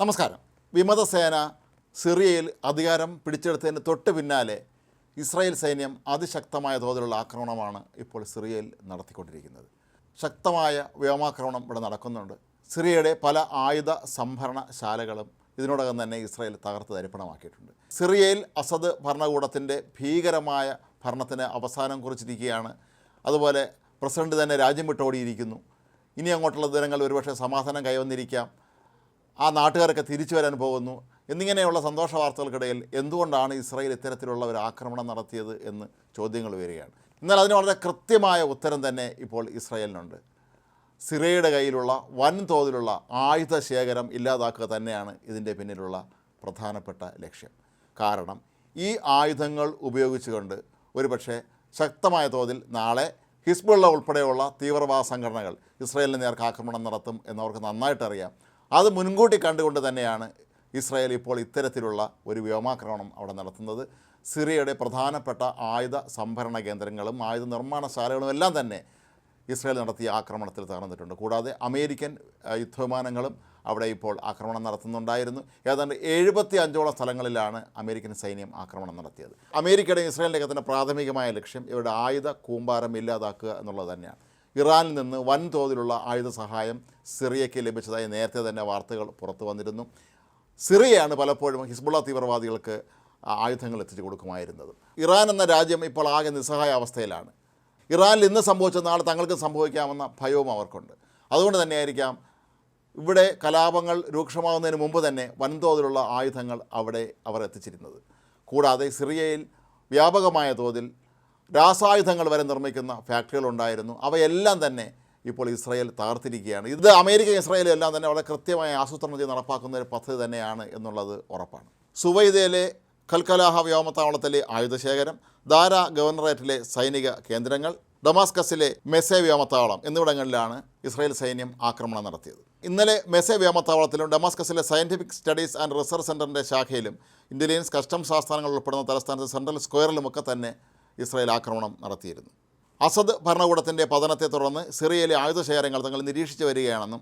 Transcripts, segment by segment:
നമസ്കാരം. വിമതസേന സിറിയയിൽ അധികാരം പിടിച്ചെടുത്തതിന് തൊട്ട് പിന്നാലെ ഇസ്രായേൽ സൈന്യം അതിശക്തമായ തോതിലുള്ള ആക്രമണമാണ് ഇപ്പോൾ സിറിയയിൽ നടത്തിക്കൊണ്ടിരിക്കുന്നത്. ശക്തമായ വ്യോമാക്രമണം ഇവിടെ നടക്കുന്നുണ്ട്. സിറിയയുടെ പല ആയുധ സംഭരണശാലകളും ഇതിനോടകം തന്നെ ഇസ്രായേൽ തകർത്ത് തരിപ്പണമാക്കിയിട്ടുണ്ട്. സിറിയയിൽ അസദ് ഭരണകൂടത്തിന്റെ ഭീകരമായ ഭരണത്തിന് അവസാനം കുറിച്ചിരിക്കുകയാണ്. അതുപോലെ പ്രസിഡന്റ് തന്നെ രാജ്യം വിട്ടോടിയിരിക്കുന്നു. ഇനി അങ്ങോട്ടുള്ള ദിനങ്ങൾ ഒരുപക്ഷെ സമാധാനം കൈവന്നിരിക്കാം. ആ നാട്ടുകാരൊക്കെ തിരിച്ചു വരാൻ പോകുന്നു. എന്നിങ്ങനെയുള്ള സന്തോഷ വാർത്തകൾക്കിടയിൽ എന്തുകൊണ്ടാണ് ഇസ്രായേൽ ഇത്തരത്തിലുള്ള ഒരു ആക്രമണം നടത്തിയത് എന്ന് ചോദ്യങ്ങൾ വരികയാണ്. എന്നാൽ അതിന് വളരെ കൃത്യമായ ഉത്തരം തന്നെ ഇപ്പോൾ ഇസ്രായേലിനുണ്ട്. സിറയുടെ കയ്യിലുള്ള വൻതോതിലുള്ള ആയുധ ശേഖരം ഇല്ലാതാക്കുക തന്നെയാണ് ഇതിന്റെ പിന്നിലുള്ള പ്രധാനപ്പെട്ട ലക്ഷ്യം. കാരണം ഈ ആയുധങ്ങൾ ഉപയോഗിച്ചുകൊണ്ട് ഒരുപക്ഷെ ശക്തമായ തോതിൽ നാളെ ഹിസ്ബുള്ള ഉൾപ്പെടെയുള്ള തീവ്രവാദ സംഘടനകൾ ഇസ്രായേലിന് നേർക്ക് ആക്രമണം നടത്തും എന്നവർക്ക് നന്നായിട്ടറിയാം. അത് മുൻകൂട്ടി കണ്ടുകൊണ്ട് തന്നെയാണ് ഇസ്രായേൽ ഇപ്പോൾ ഇത്തരത്തിലുള്ള ഒരു വ്യോമാക്രമണം അവിടെ നടത്തുന്നത്. സിറിയയുടെ പ്രധാനപ്പെട്ട ആയുധ സംഭരണ കേന്ദ്രങ്ങളും ആയുധ നിർമ്മാണശാലകളും എല്ലാം തന്നെ ഇസ്രായേൽ നടത്തിയ ആക്രമണത്തിൽ തകർന്നിട്ടുണ്ട്. കൂടാതെ അമേരിക്കൻ യുദ്ധവിമാനങ്ങളും അവിടെ ഇപ്പോൾ ആക്രമണം നടത്തുന്നുണ്ടായിരുന്നു. ഏതാണ്ട് എഴുപത്തി അഞ്ചോളം സ്ഥലങ്ങളിലാണ് അമേരിക്കൻ സൈന്യം ആക്രമണം നടത്തിയത്. അമേരിക്കയുടെ ഇസ്രായേലിന്റെ തന്നെ പ്രാഥമികമായ ലക്ഷ്യം ഇവരുടെ ആയുധ കൂമ്പാരം ഇല്ലാതാക്കുക എന്നുള്ളത് തന്നെയാണ്. ഇറാനിൽ നിന്ന് വൻതോതിലുള്ള ആയുധ സഹായം സിറിയയ്ക്ക് ലഭിച്ചതായി നേരത്തെ തന്നെ വാർത്തകൾ പുറത്തു വന്നിരുന്നു. സിറിയയാണ് പലപ്പോഴും ഹിസ്ബുള്ള തീവ്രവാദികൾക്ക് ആയുധങ്ങൾ എത്തിച്ചു കൊടുക്കുമായിരുന്നത്. ഇറാൻ എന്ന രാജ്യം ഇപ്പോൾ ആകെ നിസ്സഹായ അവസ്ഥയിലാണ്. ഇറാനിൽ ഇന്ന് സംഭവിച്ച നാളെ തങ്ങൾക്ക് സംഭവിക്കാമെന്ന ഭയവും അവർക്കുണ്ട്. അതുകൊണ്ട് തന്നെയായിരിക്കാം ഇവിടെ കലാപങ്ങൾ രൂക്ഷമാകുന്നതിന് മുമ്പ് തന്നെ വൻതോതിലുള്ള ആയുധങ്ങൾ അവിടെ അവർ എത്തിച്ചിരുന്നത്. കൂടാതെ സിറിയയിൽ വ്യാപകമായ തോതിൽ രാസായുധങ്ങൾ വരെ നിർമ്മിക്കുന്ന ഫാക്ടറികളുണ്ടായിരുന്നു. അവയെല്ലാം തന്നെ ഇപ്പോൾ ഇസ്രായേൽ തകർത്തിരിക്കുകയാണ്. ഇത് അമേരിക്ക ഇസ്രായേലും എല്ലാം തന്നെ വളരെ കൃത്യമായ ആസൂത്രണം ചെയ്ത് നടപ്പാക്കുന്ന ഒരു പദ്ധതി തന്നെയാണ് എന്നുള്ളത് ഉറപ്പാണ്. സുവൈദയിലെ കൽക്കലാഹ വ്യോമത്താവളത്തിലെ ആയുധശേഖരം ദാര ഗവർണറേറ്റിലെ സൈനിക കേന്ദ്രങ്ങൾ ഡമാസ്കസിലെ മെസ്സെ വ്യോമത്താവളം എന്നിവിടങ്ങളിലാണ് ഇസ്രായേൽ സൈന്യം ആക്രമണം നടത്തിയത്. ഇന്നലെ മെസ്സെ വ്യോമത്താവളത്തിലും ഡമാസ്കസിലെ സയന്റിഫിക് സ്റ്റഡീസ് ആൻഡ് റിസർച്ച് സെന്ററിന്റെ ശാഖയിലും ഇന്റലിജൻസ് കസ്റ്റംസ് ആസ്ഥാനങ്ങൾ ഉൾപ്പെടുന്ന തലസ്ഥാനത്ത് സെൻട്രൽ സ്ക്വയറിലുമൊക്കെ തന്നെ ഇസ്രായേൽ ആക്രമണം നടത്തിയിരുന്നു. അസദ് ഭരണകൂടത്തിന്റെ പതനത്തെ തുടർന്ന് സിറിയയിലെ ആയുധശേഖരങ്ങൾ തങ്ങൾ നിരീക്ഷിച്ച് വരികയാണെന്നും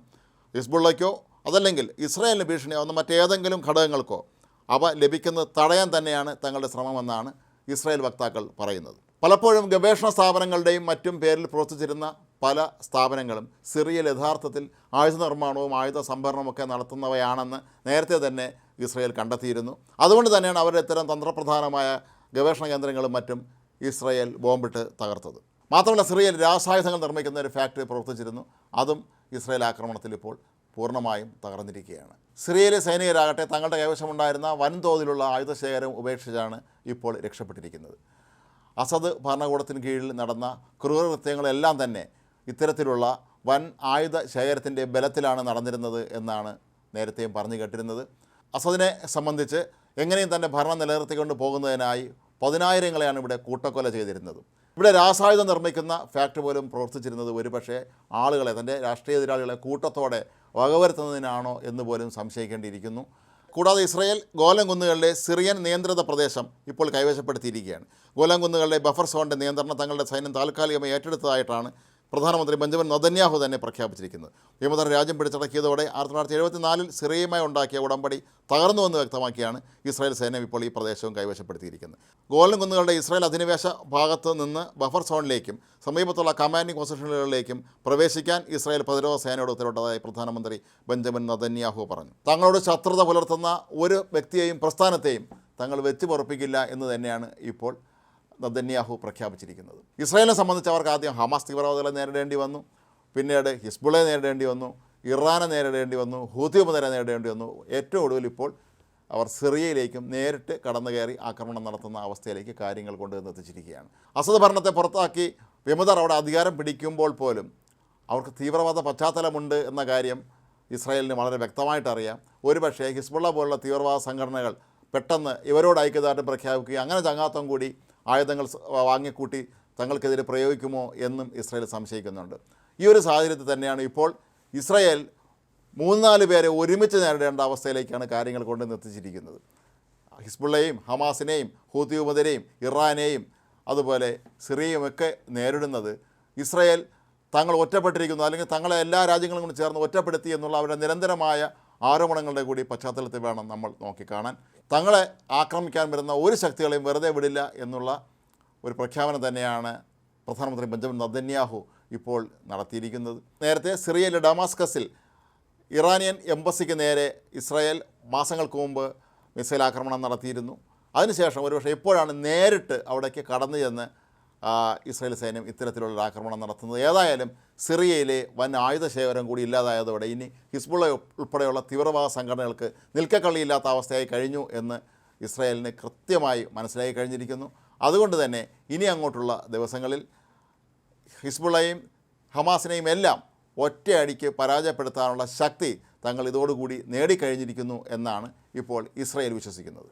ഹിസ്ബുള്ളയ്ക്കോ അതല്ലെങ്കിൽ ഇസ്രായേലിന് ഭീഷണിയാവുന്ന മറ്റേതെങ്കിലും ഘടകങ്ങൾക്കോ അവ ലഭിക്കുന്നത് തടയാൻ തന്നെയാണ് തങ്ങളുടെ ശ്രമമെന്നാണ് ഇസ്രായേൽ വക്താക്കൾ പറയുന്നത്. പലപ്പോഴും ഗവേഷണ സ്ഥാപനങ്ങളുടെയും മറ്റും പേരിൽ പ്രവർത്തിച്ചിരുന്ന പല സ്ഥാപനങ്ങളും സിറിയയിൽ യഥാർത്ഥത്തിൽ ആയുധ നിർമ്മാണവും ആയുധ സംഭരണവുമൊക്കെ നടത്തുന്നവയാണെന്ന് നേരത്തെ തന്നെ ഇസ്രായേൽ കണ്ടെത്തിയിരുന്നു. അതുകൊണ്ട് തന്നെയാണ് അവരുടെ ഇത്തരം തന്ത്രപ്രധാനമായ ഗവേഷണ കേന്ദ്രങ്ങളും മറ്റും ഇസ്രായേൽ ബോംബിട്ട് തകർത്തത്. മാത്രമല്ല സിറിയയിൽ രാസായുധങ്ങൾ നിർമ്മിക്കുന്ന ഒരു ഫാക്ടറി പ്രവർത്തിച്ചിരുന്നു. അതും ഇസ്രയേൽ ആക്രമണത്തിൽ ഇപ്പോൾ പൂർണമായും തകർന്നിരിക്കുകയാണ്. സിറിയയിലെ സൈനികരാകട്ടെ തങ്ങളുടെ കൈവശമുണ്ടായിരുന്ന വൻതോതിലുള്ള ആയുധശേഖരം ഉപേക്ഷിച്ചാണ് ഇപ്പോൾ രക്ഷപ്പെട്ടിരിക്കുന്നത്. അസദ് ഭരണകൂടത്തിന് കീഴിൽ നടന്ന ക്രൂരകൃത്യങ്ങളെല്ലാം തന്നെ ഇത്തരത്തിലുള്ള വൻ ആയുധ ശേഖരത്തിന്റെ ബലത്തിലാണ് നടന്നിരുന്നത് എന്നാണ് നേരത്തെയും പറഞ്ഞു കേട്ടിരുന്നത്. അസദിനെ സംബന്ധിച്ച് എങ്ങനെയും തന്നെ ഭരണം നിലനിർത്തിക്കൊണ്ട് പോകുന്നതിനായി പതിനായിരങ്ങളെയാണ് ഇവിടെ കൂട്ടക്കൊല ചെയ്തിരുന്നത്. ഇവിടെ രാസായുധം നിർമ്മിക്കുന്ന ഫാക്ടറി പോലും പ്രവർത്തിച്ചിരുന്നത് ഒരുപക്ഷെ ആളുകളെ തന്റെ രാഷ്ട്രീയ എതിരാളികളെ കൂട്ടത്തോടെ വകവരുത്തുന്നതിനാണോ എന്ന് പോലും സംശയിക്കേണ്ടിയിരിക്കുന്നു. കൂടാതെ ഇസ്രയേൽ ഗോലംകുന്നുകളിലെ സിറിയൻ നിയന്ത്രിത പ്രദേശം ഇപ്പോൾ കൈവശപ്പെടുത്തിയിരിക്കുകയാണ്. ഗോലംകുന്നുകളുടെ ബഫർ സോണിന്റെ നിയന്ത്രണം തങ്ങളുടെ സൈന്യം താൽക്കാലികമായി ഏറ്റെടുത്തതായിട്ടാണ് പ്രധാനമന്ത്രി ബെഞ്ചമിൻ നദന്യാഹു തന്നെ പ്രഖ്യാപിച്ചിരിക്കുന്നത് വിമതർ രാജ്യം പിടിച്ചടക്കിയതോടെ ആയിരത്തി തൊള്ളായിരത്തി എഴുപത്തിനാലിൽ സിറിയയുമായി ഉണ്ടാക്കിയ ഉടമ്പടി തകർന്നുവെന്ന് വ്യക്തമാക്കിയാണ് ഇസ്രായേൽ സൈന്യം ഇപ്പോൾ ഈ പ്രദേശവും കൈവശപ്പെടുത്തിയിരിക്കുന്നത്. ഗോലൻ കുന്നുകളുടെ ഇസ്രായേൽ അധിനിവേശ ഭാഗത്ത് നിന്ന് ബഫർ സോണിലേക്കും സമീപത്തുള്ള കമാൻഡിംഗ് പൊസിഷനുകളിലേക്കും പ്രവേശിക്കാൻ ഇസ്രായേൽ പ്രതിരോധ സേനയോട് ഉത്തരവിട്ടതായി പ്രധാനമന്ത്രി ബെഞ്ചമിൻ നദന്യാഹു പറഞ്ഞു. തങ്ങളോട് ശത്രുത പുലർത്തുന്ന ഒരു വ്യക്തിയെയും പ്രസ്ഥാനത്തെയും തങ്ങൾ വെച്ച് പൊറപ്പിക്കില്ല എന്ന് തന്നെയാണ് ഇപ്പോൾ നദന്യാഹു പ്രഖ്യാപിച്ചിരിക്കുന്നത്. ഇസ്രായേലിനെ സംബന്ധിച്ച് അവർക്ക് ആദ്യം ഹമാസ് തീവ്രവാദികളെ നേരിടേണ്ടി വന്നു. പിന്നീട് ഹിസ്ബുളെ നേരിടേണ്ടി വന്നു. ഇറാനെ നേരിടേണ്ടി വന്നു. ഹൂതി മുതലെ നേരിടേണ്ടി വന്നു. ഏറ്റവും ഒടുവിൽ ഇപ്പോൾ അവർ സിറിയയിലേക്കും നേരിട്ട് കടന്നു കയറി ആക്രമണം നടത്തുന്ന അവസ്ഥയിലേക്ക് കാര്യങ്ങൾ കൊണ്ടുവന്ന് എത്തിച്ചിരിക്കുകയാണ്. അസദ് ഭരണത്തെ പുറത്താക്കി വിമതർ അവിടെ അധികാരം പിടിക്കുമ്പോൾ പോലും അവർക്ക് തീവ്രവാദ പശ്ചാത്തലമുണ്ട് എന്ന കാര്യം ഇസ്രായേലിന് വളരെ വ്യക്തമായിട്ട് അറിയാം. ഒരുപക്ഷേ ഹിസ്ബുള്ള പോലുള്ള തീവ്രവാദ സംഘടനകൾ പെട്ടെന്ന് ഇവരോട് ഐക്യദാർഢ്യം പ്രഖ്യാപിക്കുകയും അങ്ങനെ ചങ്ങാത്തം കൂടി ആയുധങ്ങൾ വാങ്ങിക്കൂട്ടി തങ്ങൾക്കെതിരെ പ്രയോഗിക്കുമോ എന്നും ഇസ്രായേൽ സംശയിക്കുന്നുണ്ട്. ഈ ഒരു സാഹചര്യത്തിൽ തന്നെയാണ് ഇപ്പോൾ ഇസ്രായേൽ മൂന്ന് നാല് പേരെ ഒരുമിച്ച് നേരിടേണ്ട അവസ്ഥയിലേക്കാണ് കാര്യങ്ങൾ കൊണ്ട് നിർത്തിച്ചിരിക്കുന്നത്. ഹിസ്ബുള്ളയും ഹമാസിനെയും ഹൂത്തി ഉപതരെയും ഇറാനെയും അതുപോലെ സിറിയയും ഒക്കെ നേരിടുന്നത് ഇസ്രായേൽ തങ്ങൾ ഒറ്റപ്പെട്ടിരിക്കുന്നു അല്ലെങ്കിൽ തങ്ങളെ എല്ലാ രാജ്യങ്ങളും കൊണ്ട് ചേർന്ന് ഒറ്റപ്പെടുത്തി എന്നുള്ള അവരുടെ നിരന്തരമായ ആരോപണങ്ങളുടെ കൂടി പശ്ചാത്തലത്തിൽ വേണം നമ്മൾ നോക്കിക്കാണാൻ. തങ്ങളെ ആക്രമിക്കാൻ വരുന്ന ഒരു ശക്തികളെയും വെറുതെ വിടില്ല എന്നുള്ള ഒരു പ്രഖ്യാപനം തന്നെയാണ് പ്രധാനമന്ത്രി ബെഞ്ചമിൻ നദന്യാഹു ഇപ്പോൾ നടത്തിയിരിക്കുന്നത്. നേരത്തെ സിറിയയിലെ ഡമാസ്കസിൽ ഇറാനിയൻ എംബസിക്ക് നേരെ ഇസ്രായേൽ മാസങ്ങൾക്ക് മുമ്പ് മിസൈൽ ആക്രമണം നടത്തിയിരുന്നു. അതിനുശേഷം ഒരുപക്ഷെ ഇപ്പോഴാണ് നേരിട്ട് അവിടേക്ക് കടന്നു ചെന്ന് ഇസ്രായേൽ സൈന്യം ഇത്തരത്തിലുള്ള ആക്രമണം നടത്തുന്നത്. ഏതായാലും സിറിയയിലെ വൻ ആയുധ ശേഖരം കൂടി ഇല്ലാതായതോടെ ഇനി ഹിസ്ബുള്ള ഉൾപ്പെടെയുള്ള തീവ്രവാദ സംഘടനകൾക്ക് നിൽക്കക്കള്ളിയില്ലാത്ത അവസ്ഥയായി കഴിഞ്ഞു എന്ന് ഇസ്രായേലിന് കൃത്യമായി മനസ്സിലായി കഴിഞ്ഞിരിക്കുന്നു. അതുകൊണ്ട് തന്നെ ഇനി അങ്ങോട്ടുള്ള ദിവസങ്ങളിൽ ഹിസ്ബുള്ളയും ഹമാസിനെയും എല്ലാം ഒറ്റയടിക്ക് പരാജയപ്പെടുത്താനുള്ള ശക്തി തങ്ങൾ ഇതോടുകൂടി നേടിക്കഴിഞ്ഞിരിക്കുന്നു എന്നാണ് ഇപ്പോൾ ഇസ്രായേൽ വിശ്വസിക്കുന്നത്.